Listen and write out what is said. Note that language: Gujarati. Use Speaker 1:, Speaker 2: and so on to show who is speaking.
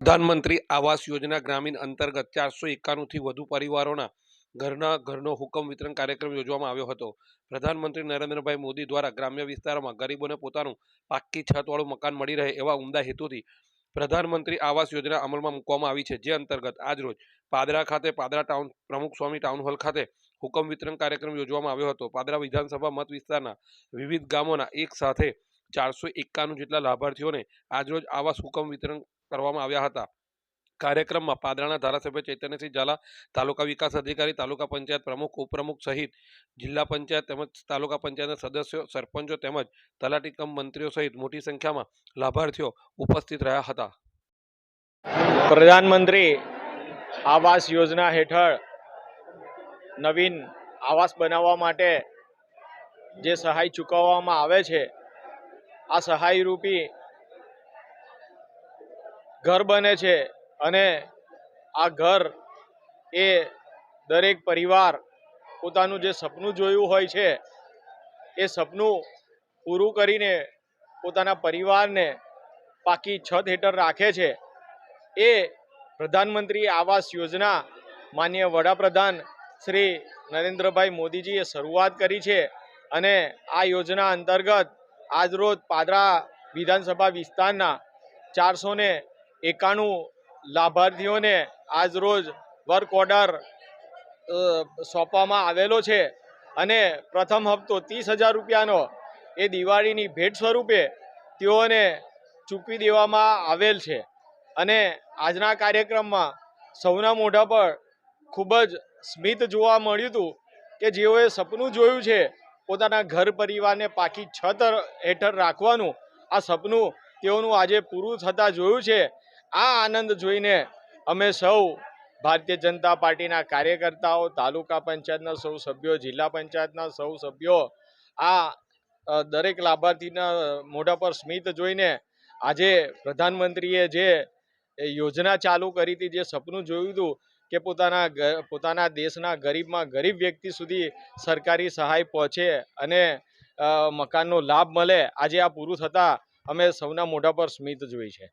Speaker 1: પ્રધાનમંત્રી આવાસ યોજના ગ્રામીણ અંતર્ગત ચારસો એકાણુંથી વધુ પરિવારોના ઘરના, ઘરનો હુકમ વિતરણ કાર્યક્રમ યોજવામાં આવ્યો હતો. પ્રધાનમંત્રી નરેન્દ્રભાઈ મોદી દ્વારા ગ્રામ્ય વિસ્તારોમાં ગરીબોને પોતાનું પાક્કી છતવાળું મકાન મળી રહે એવા ઉમદા હેતુથી પ્રધાનમંત્રી આવાસ યોજના અમલમાં મૂકવામાં આવી છે. જે અંતર્ગત આજરોજ પાદરા ખાતે પાદરા ટાઉન, પ્રમુખ સ્વામી ટાઉન હોલ ખાતે હુકમ વિતરણ કાર્યક્રમ યોજવામાં આવ્યો હતો. પાદરા વિધાનસભા મત વિસ્તારના વિવિધ ગામોના એક સાથે ચારસો એકાણું જેટલા લાભાર્થીઓને આજરોજ આવાસ હુકમ વિતરણ કરવામાં આવ્યા હતા. કાર્યક્રમમાં પાદરાના ધારાસભ્ય ચૈતન્યસિંહ ઝાલા, તાલુકા વિકાસ અધિકારી, તાલુકા પંચાયત પ્રમુખ, ઉપપ્રમુખ સહિત જિલ્લા પંચાયત તેમજ તાલુકા પંચાયતના સદસ્યો, સરપંચો તેમજ તલાટી કમ મંત્રીઓ સહિત મોટી સંખ્યામાં લાભાર્થીઓ ઉપસ્થિત રહ્યા હતા.
Speaker 2: પ્રધાનમંત્રી આવાસ યોજના હેઠળ નવીન આવાસ બનાવવા માટે જે સહાય ચૂકવવામાં આવે છે, આ સહાય રૂપી ઘર બને છે અને આ ઘર એ દરેક પરિવાર પોતાનું જે સપનું જોયું હોય છે, એ સપનું પૂરું કરીને પોતાના પરિવારને પાકી છત હેઠળ રાખે છે. એ પ્રધાનમંત્રી આવાસ યોજના માન્ય વડાપ્રધાન શ્રી નરેન્દ્રભાઈ મોદીજીએ શરૂઆત કરી છે અને આ યોજના અંતર્ગત આજરોજ પાદરા વિધાનસભા વિસ્તારના ચારસો ને એકાણું લાભાર્થીઓને આજરોજ વર્ક ઓર્ડર સોંપવામાં આવેલો છે. અને પ્રથમ હપ્તો ત્રીસ હજાર રૂપિયાનો. એ દિવાળીની ભેટ સ્વરૂપે તેઓને ચૂકવી દેવામાં આવેલ છે. અને આજના કાર્યક્રમમાં સૌના મોઢા પર ખૂબ જ સ્મિત જોવા મળ્યું હતું કે જેઓએ સપનું જોયું છે, પોતાના ઘર પરિવારને પાકી છત હેઠળ રાખવાનું. આ સપનું તેઓનું આજે પૂરું થતાં જોયું છે. આ આનંદ જોઈને અમે સૌ ભારતીય જનતા પાર્ટીના કાર્યકર્તાઓ, તાલુકા પંચાયતના સૌ સભ્યો, જિલ્લા પંચાયતના સૌ સભ્યો, આ દરેક લાભાર્થીના મોઢા પર સ્મિત જોઈને આજે પ્રધાનમંત્રીએ જે યોજના ચાલુ કરી હતી, જે સપનું જોયું હતું કે પોતાના પોતાના દેશના ગરીબમાં ગરીબ વ્યક્તિ સુધી સરકારી સહાય પહોંચે અને મકાનનો લાભ મળે, આજે આ પૂરું થતાં અમે સૌના મોઢા પર સ્મિત જોઈ છે.